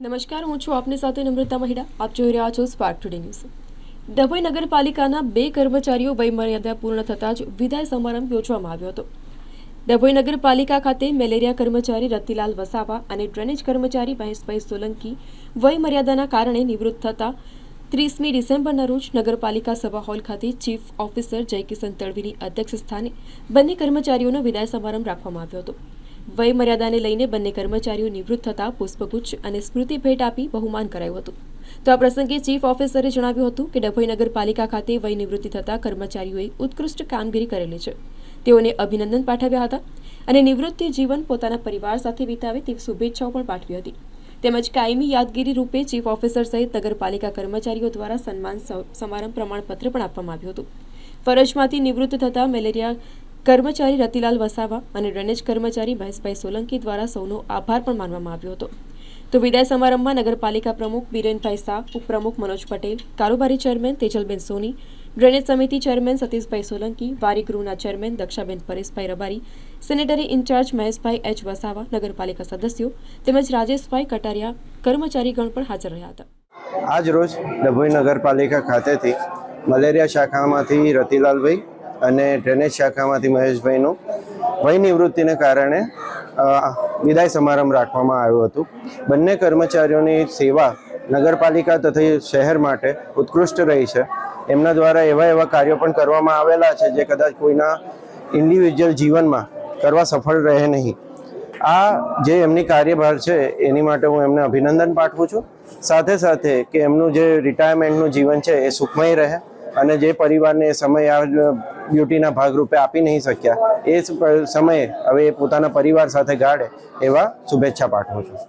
નમસ્કાર, હું છું આપની સાથે નમ્રતા મહિડા. આપ જોઈ રહ્યા છો સ્પાર્ક ટુડે ન્યૂઝ ડભોઈ નગરપાલિકાના બે કર્મચારીઓ વયમર્યાદા પૂર્ણ થતાં જ વિદાય સમારંભ યોજવામાં આવ્યો હતો. ડભોઈ નગરપાલિકા ખાતે મેલેરિયા કર્મચારી રતિલાલ વસાવા અને ડ્રેનેજ કર્મચારી મહેશભાઈ સોલંકી વયમર્યાદાના કારણે નિવૃત્ત થતા ત્રીસમી ડિસેમ્બરના રોજ નગરપાલિકા સભા હોલ ખાતે ચીફ ઓફિસર જયકિશન તળવીની અધ્યક્ષ સ્થાને બંને કર્મચારીઓનો વિદાય સમારંભ રાખવામાં આવ્યો હતો. વય મર્યાદાને લઈને બંને કર્મચારીઓ નિવૃત્ત થતા પુષ્પગુચ્છ અને સ્મૃતિ ભેટ આપી બહુમાન કરાયું હતું. તો આ પ્રસંગે ચીફ ઓફિસરે જણાવ્યું હતું કે ડભોઈ નગરપાલિકા ખાતે વય નિવૃત્તિ થતા કર્મચારીઓએ ઉત્કૃષ્ટ કામગીરી કરેલી છે. તેઓને અભિનંદન પાઠવ્યા હતા અને નિવૃત્તિ જીવન પોતાના પરિવાર સાથે વિતાવે તેવી શુભેચ્છાઓ પણ પાઠવી હતી. તેમજ કાયમી યાદગીરી રૂપે ચીફ ઓફિસર સહિત નગરપાલિકા કર્મચારીઓ દ્વારા સન્માન સમારંભ પ્રમાણપત્ર પણ આપવામાં આવ્યું હતું. ફરજમાંથી નિવૃત્ત થતા મેલેરિયા કર્મચારી રતિલાલ વસાવા અને ડ્રેનેજ કર્મચારી મહેશભાઈ સોલંકી દ્વારા સૌનો આભાર પણ માનવામાં આવ્યો હતો. તો વિદાય સમારંભમાં નગરપાલિકા પ્રમુખ બીરેનભાઈ શાહ, ઉપપ્રમુખ મનોજ પટેલ, કારોબારી ચેરમેન તેજલબેન સોની, ડ્રેનેજ સમિતિ ચેરમેન સતીશભાઈ સોલંકી, વારી ગૃહના chairman Dakshaben Pareshbhai Rabari, sanitary in charge Maheshbhai H Vasava, નગરપાલિકા સદસ્યો તેમજ રાજેશભાઈ કટારિયા કર્મચારીગણ પણ હાજર રહ્યા હતા. આજ રોજ ડભોઈ નગરપાલિકા ખાતેથી મલેરિયા શાખામાંથી રતિલાલભાઈ અને ડ્રેનેજ શાખામાંથી મહેશભાઈનું વય નિવૃત્તિને કારણે વિદાય સમારંભ રાખવામાં આવ્યું હતું. બંને કર્મચારીઓની સેવા નગરપાલિકા તથા શહેર માટે ઉત્કૃષ્ટ રહી છે. એમના દ્વારા એવા એવા કાર્યો પણ કરવામાં આવેલા છે જે કદાચ કોઈના ઇન્ડિવિજ્યુઅલ જીવનમાં કરવા સફળ રહે નહીં. આ જે એમની કાર્યભાર છે, એની માટે હું એમને અભિનંદન પાઠવું છું. સાથે સાથે કે એમનું જે રિટાયરમેન્ટનું જીવન છે, એ સુખમય રહે અને જે પરિવારને સમય આ ડ્યુટીના ભાગરૂપે આપી નહીં શક્યા. એ સમયે હવે પોતાના પરિવાર સાથે ગાળે એવા શુભેચ્છા પાઠવું છું.